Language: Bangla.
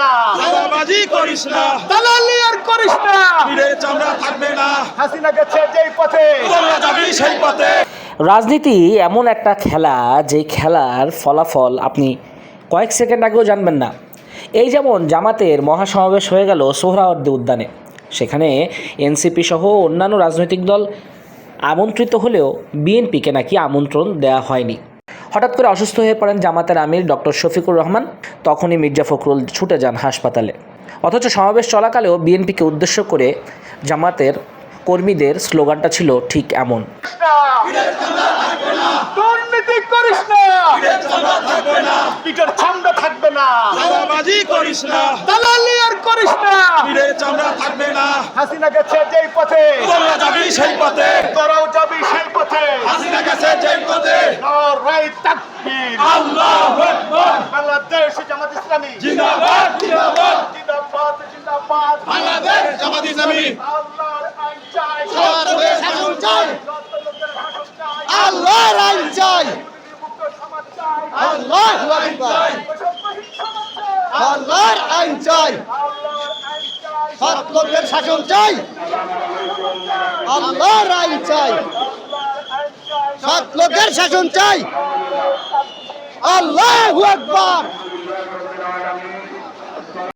না। দাদাবাজি করিস না। দালালি আর করিস না। পীরের চামড়া থাকবে না। হাসিনা গেছে যেই পথে। তোমরা যাবি সেই পথে। রাজনীতি এমন একটা খেলা যে খেলার ফলাফল আপনি কয়েক সেকেন্ড আগেও জানবেন না। এই যেমন জামাতের মহাসমাবেশ হয়ে গেল সোহরাওয়ার্দী উদ্যানে। সেখানে এনসিপি সহ অন্যান্য রাজনৈতিক দল আমন্ত্রিত হলেও বিএনপিকে নাকি আমন্ত্রণ দেওয়া হয়নি। হঠাৎ করে অসুস্থ হয়ে পড়েন জামাতের আমির ডক্টর শফিকুর রহমান। তখনই মির্জা ফখরুল ছুটে যান হাসপাতালে। অথচ সমাবেশ চলাকালেও বিএনপিকে উদ্দেশ্য করে জামাতের কর্মীদের স্লোগানটা ছিল ঠিক এমন। দুর্নীতি করিস না। পিঠের ছামড়া থাকবে না। দাদাবাজি করিস না। দালালি আর করিস না। পীরের চামড়া থাকবে না। হাসিনা গেছে যেই পথে। তোমরা যাবি সেই পথে তোরাও যাবি সেই পথে হাসিনা গেছে যেই পথে নারাই তাকবীর। আল্লাহু আকবার। বাংলাদেশ জামাত ইসলামী। জিন্দাবাদ জিন্দাবাদ। জিন্দাবাদ জিন্দাবাদ। বাংলাদেশ জামাত ইসলামী। আল্লাহর আইন চাই। সরকারের শাসন চাই। আল্লাহর আইন চাই। আল্লাহু আকবার আল্লাহর আইন চাই। সৎ লোকের শাসন চাই। আল্লাহর আইন চাই। সৎ লোকের শাসন চাই। আল্লাহু আকবার।